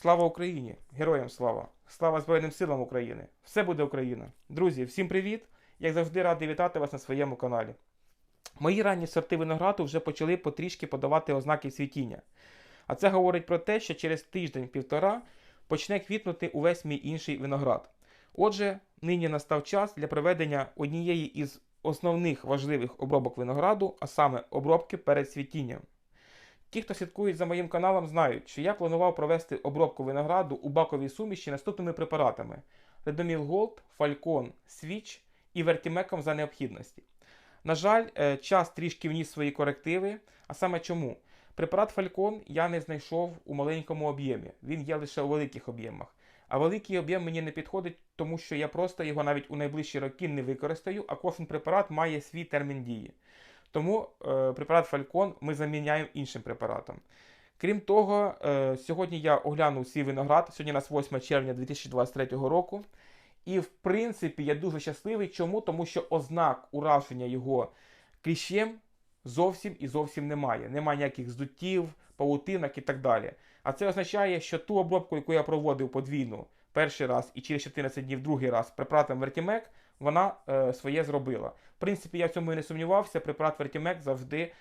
Слава Україні! Героям слава! Слава Збройним силам України! Все буде Україна! Друзі, всім привіт! Як завжди, радий вітати вас на своєму каналі. Мої ранні сорти винограду вже почали потрішки подавати ознаки цвітіння. А це говорить про те, що через тиждень-півтора почне квітнути увесь мій інший виноград. Отже, нині настав час для проведення однієї із основних важливих обробок винограду, а саме обробки перед цвітінням. Ті, хто слідкують за моїм каналом, знають, що я планував провести обробку винограду у баковій суміші наступними препаратами: Redomil Gold, Falcon, Switch і Vertimecum за необхідності. На жаль, е, час трішки вніс свої корективи. А саме чому? Препарат Falcon я не знайшов у маленькому об'ємі, він є лише у великих об'ємах. А великий об'єм мені не підходить, тому що я просто його навіть у найближчі роки не використаю, а кожен препарат має свій термін дії. Тому е, препарат Falcon ми заміняємо іншим препаратом. Крім того, е, сьогодні я оглянув свій виноград. Сьогодні у нас 8 червня 2023 року. І, в принципі, я дуже щасливий. Чому? Тому що ознак ураження його кліщем зовсім і зовсім немає. Немає ніяких здуттів, павутинок і так далі. А це означає, що ту обробку, яку я проводив подвійну перший раз і через 14 днів другий раз препаратом Vertimec, вона е, своє зробила. В принципі, я в цьому і не сумнівався. Препарат Vertimec завжди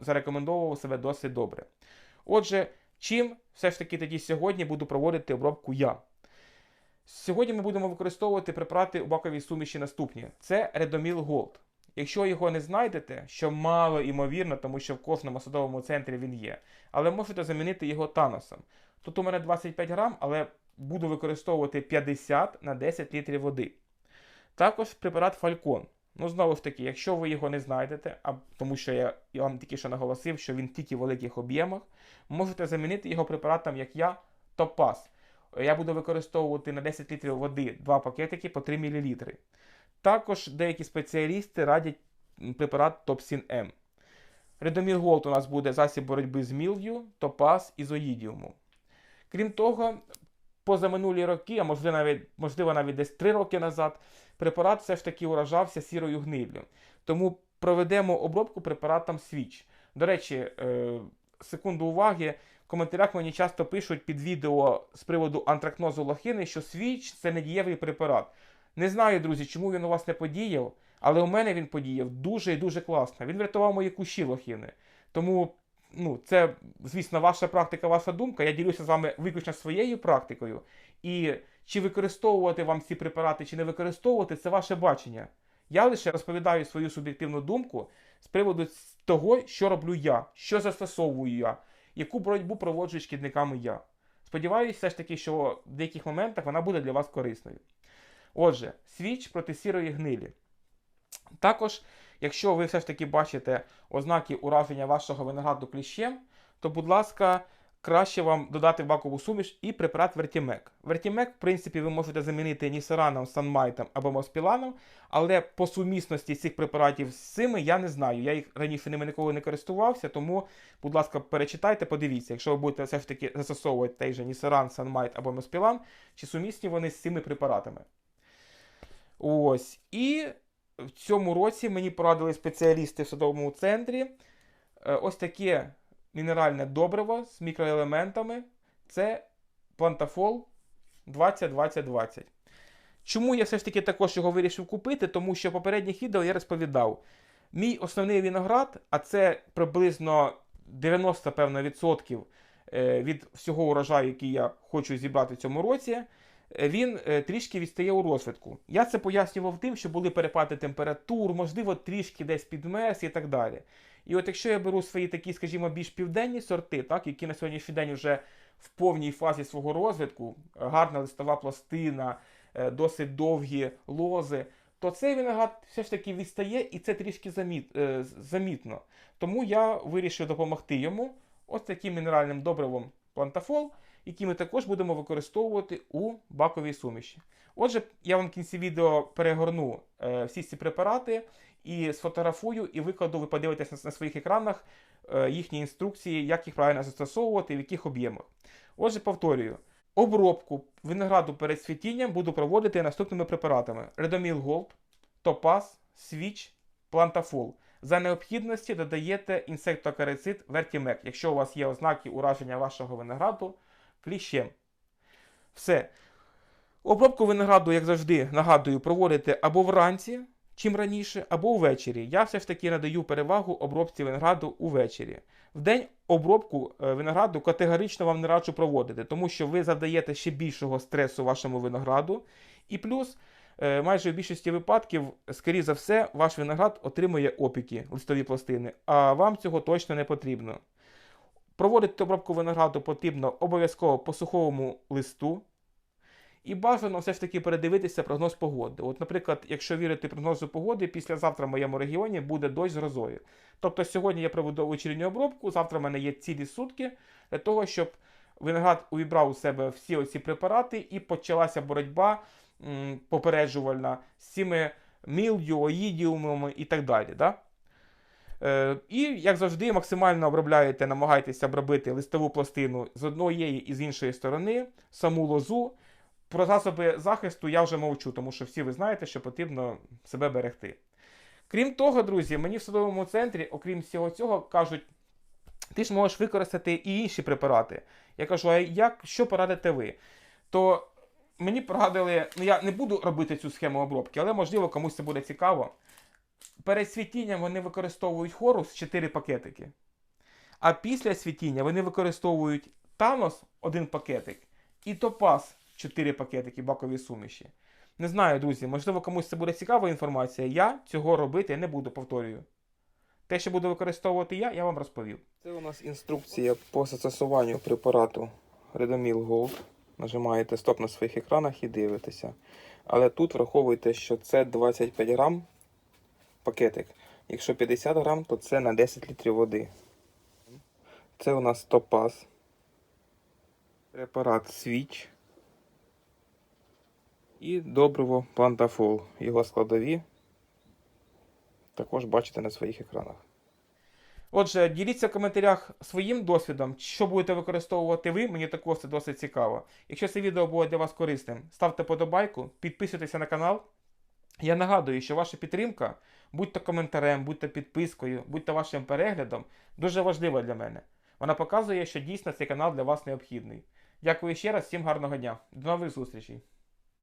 зарекомендовував себе досить добре. Отже, чим все ж таки тоді сьогодні буду проводити обробку я? Сьогодні ми будемо використовувати препарати у баковій суміші наступні: це Redomil Gold. Якщо його не знайдете, що мало ймовірно, тому що в кожному садовому центрі він є, але можете замінити його таносом. Тут у мене 25 грам, але буду використовувати 50 на 10 літрів води. Також препарат Falcon. Ну, знову ж таки, якщо ви його не знайдете, а тому що я, я вам тільки що наголосив, що він тільки в великих об'ємах, можете замінити його препаратом, як я, Топаз. Я буду використовувати на 10 літрів води 2 пакетики по 3 мл. Також деякі спеціалісти радять препарат Топсін М. Редомір Голд у нас буде засіб боротьби з мілдю, топаз і зоїдіуму. Крім того, позаминулі роки, а можливо навіть, можливо навіть десь 3 роки назад, препарат все ж таки уражався сірою гниллю. Тому проведемо обробку препаратом Switch. До речі, е, секунду уваги. В коментарях мені часто пишуть під відео з приводу антракнозу лохини, що Switch це недієвий препарат. Не знаю, друзі, чому він у вас не подіяв, але у мене він подіяв дуже і дуже класно. Він врятував мої кущі лохини. Тому, ну, це, звісно, ваша практика, ваша думка. Я ділюся з вами виключно своєю практикою. І чи використовувати вам ці препарати, чи не використовувати, це ваше бачення. Я лише розповідаю свою суб'єктивну думку з приводу того, що роблю я, що застосовую я, яку боротьбу проводжу з шкідниками я. Сподіваюся, все ж таки, що в деяких моментах вона буде для вас корисною. Отже, свіч проти сірої гнилі. Також, якщо ви все ж таки бачите ознаки ураження вашого винограду кліщем, то, будь ласка, краще вам додати в бакову суміш і препарат Вертімек. Вертімек, в принципі, ви можете замінити нісераном, санмайтом або моспіланом, але по сумісності цих препаратів з цими я не знаю. Я їх раніше ними ніколи не користувався, тому, будь ласка, перечитайте, подивіться, якщо ви будете все ж таки застосовувати той же нісеран, санмайт або моспілан, чи сумісні вони з цими препаратами. Ось. І в цьому році мені порадили спеціалісти в садовому центрі. Е, ось таке мінеральне добриво з мікроелементами. Це плантафол 20-20-20. Чому я все ж таки також його вирішив купити? Тому що в попередніх відео я розповідав, мій основний виноград, а це приблизно 90 певно, відсотків е, від всього урожаю, який я хочу зібрати в цьому році він е, трішки відстає у розвитку. Я це пояснював тим, що були перепади температур, можливо, трішки десь підмес і так далі. І от якщо я беру свої такі, скажімо, більш південні сорти, так, які на сьогоднішній день вже в повній фазі свого розвитку, гарна листова пластина, е, досить довгі лози, то цей виноград все ж таки відстає і це трішки заміт, е, замітно. Тому я вирішив допомогти йому ось таким мінеральним добривом плантафол які ми також будемо використовувати у баковій суміші. Отже, я вам в кінці відео перегорну е, всі ці препарати і сфотографую, і викладу, ви подивитесь на, своїх екранах е, їхні інструкції, як їх правильно застосовувати, в яких об'ємах. Отже, повторюю. Обробку винограду перед світінням буду проводити наступними препаратами: Redomil Gold, Topaz, Switch, Plantafol. За необхідності додаєте інсектокарицид Vertimec, якщо у вас є ознаки ураження вашого винограду кліщем. Все. Обробку винограду, як завжди, нагадую, проводите або вранці, чим раніше, або ввечері. Я все ж таки надаю перевагу обробці винограду увечері. В день обробку е, винограду категорично вам не раджу проводити, тому що ви завдаєте ще більшого стресу вашому винограду. І плюс, е, майже в більшості випадків, скоріше за все, ваш виноград отримує опіки, листові пластини, а вам цього точно не потрібно. Проводити обробку винограду потрібно обов'язково по суховому листу. І бажано все ж таки передивитися прогноз погоди. От, наприклад, якщо вірити прогнозу погоди, післязавтра в моєму регіоні буде дощ з грозою. Тобто сьогодні я проведу вечірню обробку, завтра в мене є цілі сутки для того, щоб виноград увібрав у себе всі оці препарати і почалася боротьба м, попереджувальна з цими мілдю, оїдіумами і так далі. Да? Е, і, як завжди, максимально обробляєте, намагайтеся обробити листову пластину з однієї і з іншої сторони, саму лозу. Про засоби захисту я вже мовчу, тому що всі ви знаєте, що потрібно себе берегти. Крім того, друзі, мені в садовому центрі, окрім всього цього, кажуть, ти ж можеш використати і інші препарати. Я кажу, а як, що порадите ви? То мені порадили, ну я не буду робити цю схему обробки, але можливо комусь це буде цікаво. Перед світінням вони використовують хорус 4 пакетики. А після світіння вони використовують Танос один пакетик і Топаз 4 пакетики бакові суміші. Не знаю, друзі, можливо, комусь це буде цікава інформація. Я цього робити не буду, повторюю. Те, що буду використовувати я, я вам розповів. Це у нас інструкція по застосуванню препарату Redomil Gold. Нажимаєте стоп на своїх екранах і дивитеся. Але тут враховуйте, що це 25 грам пакетик. Якщо 50 грам, то це на 10 літрів води. Це у нас топаз. Препарат Свіч. І добриво Плантафол. Його складові також бачите на своїх екранах. Отже, діліться в коментарях своїм досвідом, що будете використовувати ви, мені також це досить цікаво. Якщо це відео було для вас корисним, ставте подобайку, підписуйтеся на канал. Я нагадую, що ваша підтримка, будь-то коментарем, будь-то підпискою, будь-то вашим переглядом, дуже важлива для мене. Вона показує, що дійсно цей канал для вас необхідний. Дякую ще раз, всім гарного дня. До нових зустрічей!